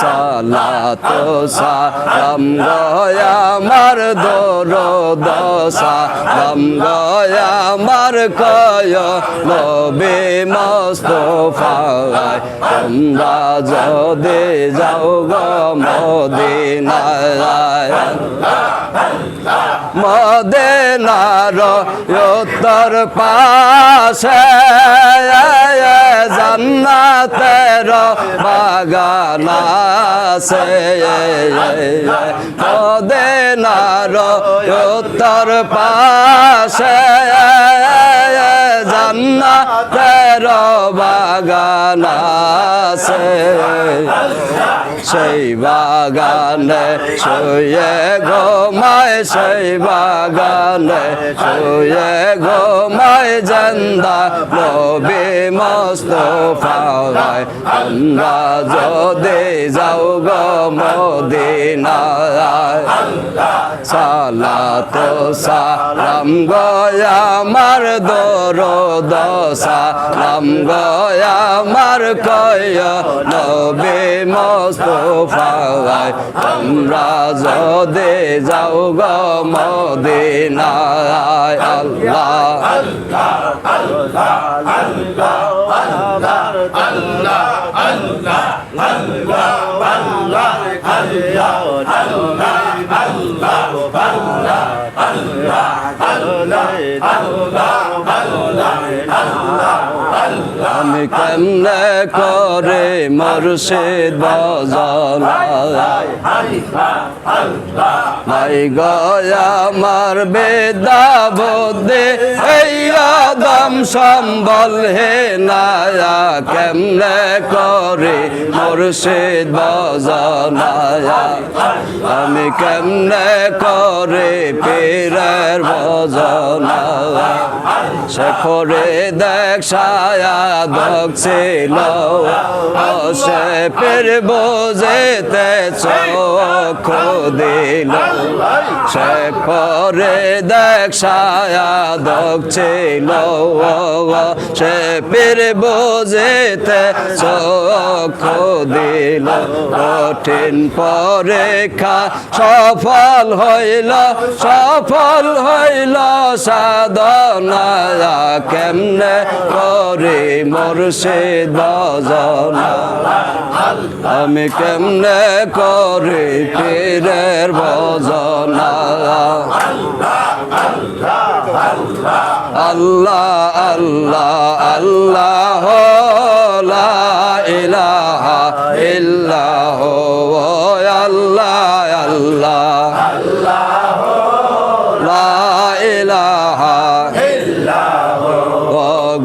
সালাতো সালাম গয়া আমার দরদ সালাম গয়া আমার কয়। নবী মোস্তফায় তোমরা যদি যাও গো মদিনায়। মদেনার উত্তর পাশে জান্নাতের বাগান আছে। মদেনার উত্তর পাশে জান্নাতের বাগান আছে। সেই বাগানে শুয়ে ঘুমায় সেই বাগানে শুয়ে ঘুমায় জন্দা নবী মোস্তফায় তোমরা যদি যাও গো মদিনায় সালাতো সালাম গয়া আমার দরদ সালাম গয়া আমার কয় নবী মোস্তফায় তোমরা যদি যাও গো মদিনায় আল্লাহ আমি কেমনে করে বজনায় নাই গয়া আমার বেদা বুদ্ধি এই আদম সম্বল হে নায়া। কেমনে করে মুর্শিদ বজনায় আমি কেমনে করে পীরের সে করে দেখ ছায়া দছিল সে পীর বোঝেতে চোখ দিল। সে করে দেখ ছায়া দছিল সে পীর বোঝেতে চোখ দিল। কঠিন পরীক্ষা সফল হইল সফল হইল সাধনা কেমনে করে মুর্শিদ আমি কেমনে করে পীরের ভজনা আল্লাহ আল্লাহ আল্লাহ ইলাহা ইল্লাহ আল্লাহ আল্লাহ।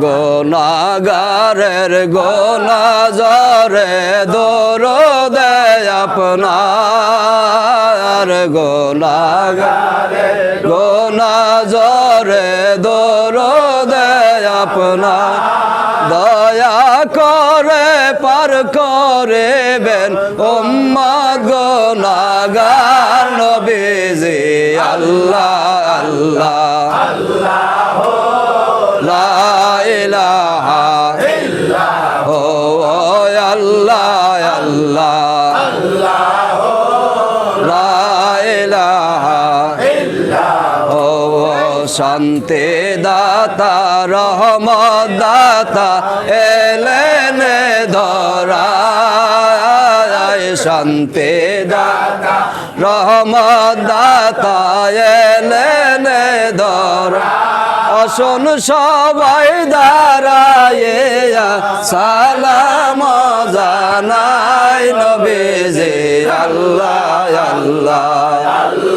গোনাগারের গোনাজরে দোর দে আপনার গোনাগারে গোনাজরে দোর দে আপনার। দয়া করে পার করেবেন উম্মাদ গোনাগার নবীজি আল্লাহ। শান্তি দাতা রহমত দাতা এলেন ধরা শান্তি দাতা রহমত দাতা এলেন ধরা আসুন সবাই দাঁড়ায় সালাম জানাই নবীজি। আল্লাহ আল্লাহ।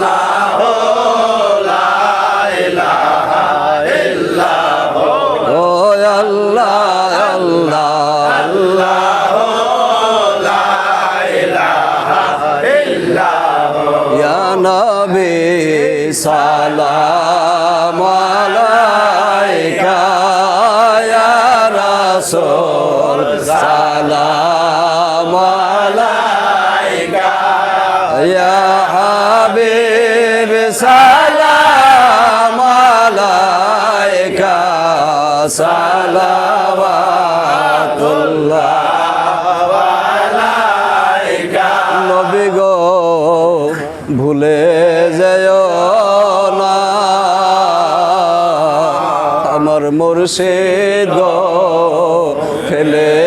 হাবিব সালাম আলাইকা সালাওয়াতুল্লাহ আলাইকা। নবী গো ভুলে যেও না। আমার মুর্শিদ ফেলে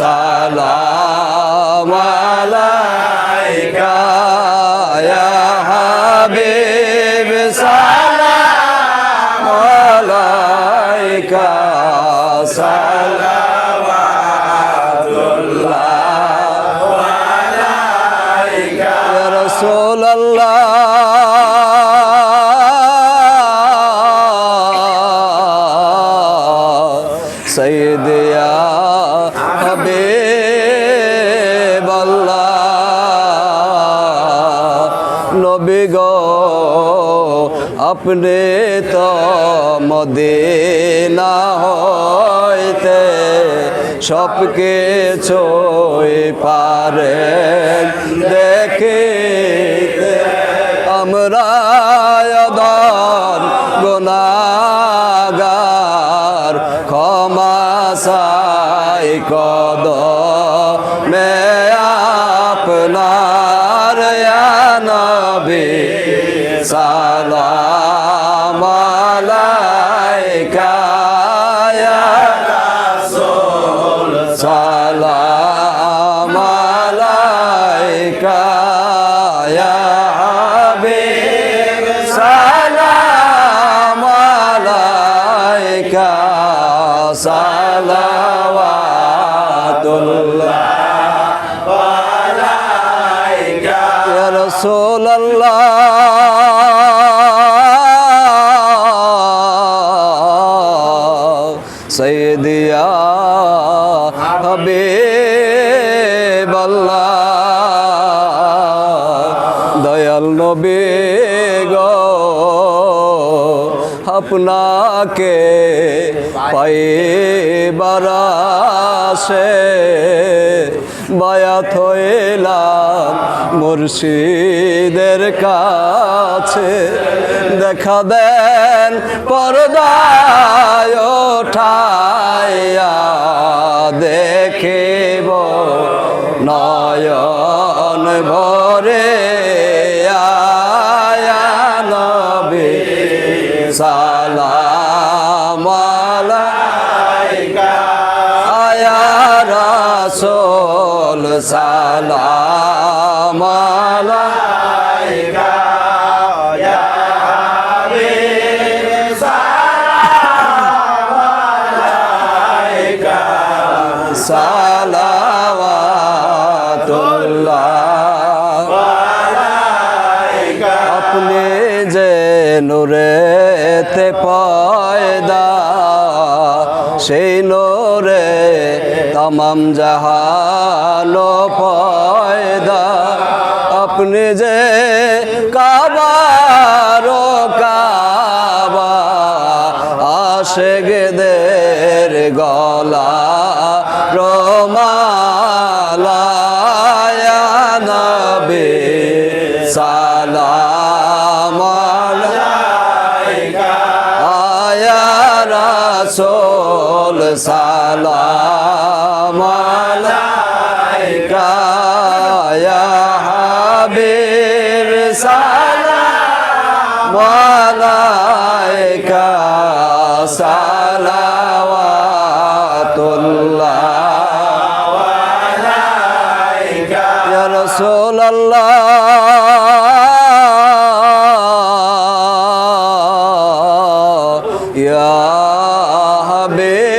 সালাম আলাইকা ইয়া হাবিব সালাম আলাইকা সালাওয়াতুল্লাহ ইয়া রাসূলুল্লাহ। আপনি তো মদিনা হইতে সব কিছুই পারে দেখিতে আমরা সালাম আলাইকা ইয়া রাসূল, সালাম আলাইকা ইয়া হাবিব, সালাম আলাইকা, সালাওয়াতুল্লাহ আলাইকা ইয়া রাসূল আল্লাহ আপনাকে পাইবার আসে বায়াত হইলাম মুর্শিদের কাছে। দেখা দেন পর্দায় ওঠাইয়া দেখিব নয়ন ভরে সালাম আলাইকা। আপনি যে নূরেতে পয়দা সেই নোরে তামাম জাহানো আলাইকা হাবিব সালাম আলাইকা সালাওয়াতুল্লাহ আলাইকা ইয়া রাসূলুল্লাহ ইয়া হাবিবাল্লাহ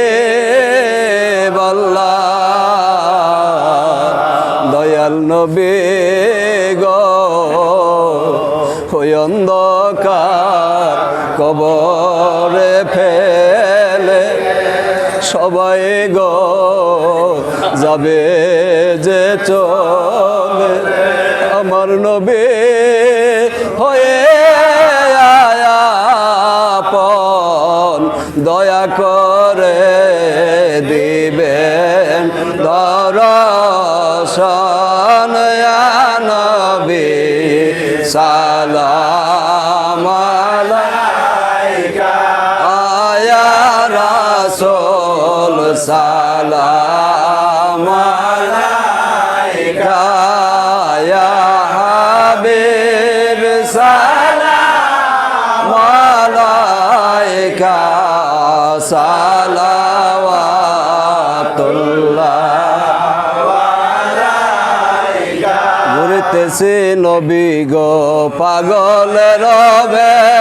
যাবে যে চলে আমার নবী হয়ে আয়াপন। দয়া করে দিবেন দরশন নবী। সালাম আয়া রাসূল, সালাম Amar.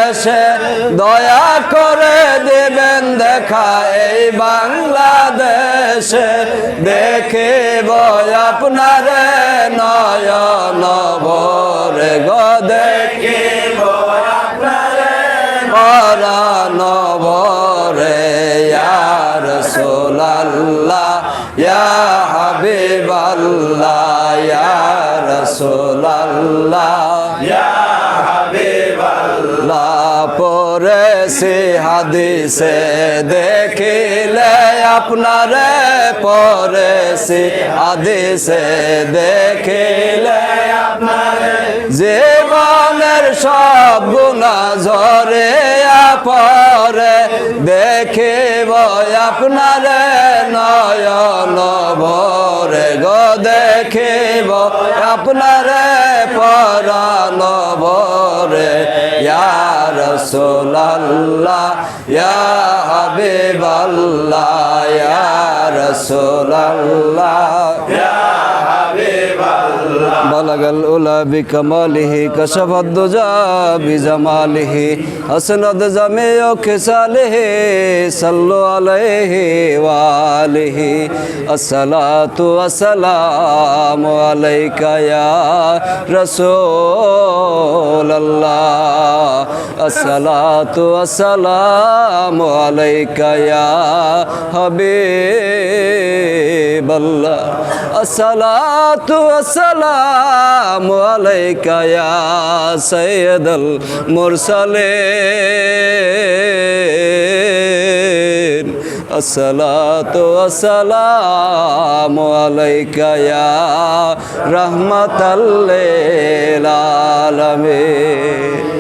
বেশে দয়া করে দেবেন দেখা এই বাংলাদেশে। দেখিব আপনারে নয়ন ভরে গো, দেখিব পরাণ ভরে। ইয়ার সোলাল্লাহ ইয়া হাবিবাল্লাহ ইয়ার সোলাল্লাহ লা পরেছি হাদিসে দেখিলে আপনারে পরেছি হাদিসে দেখিলে জীবনের সব গুণা ঝরে পরে দেখিব আপনারে নয়ন ভরে গো, দেখিব আপনারে পরাণ ভরে। ইয়া রাসূলুল্লাহ, ইয়া হাবিবাল্লাহ, ইয়া রাসূলুল্লাহ। بلغ الأولى بكماله كشف الدجى بجماله حسنت جميع خصاله صلوا عليه وآله الصلاة والسلام عليك يا رسول الله الصلاة والسلام عليك يا حبيب الله الصلاة والسلام عليك يا سيد المرسلين الصلاة والسلام عليك يا رحمة للعالمين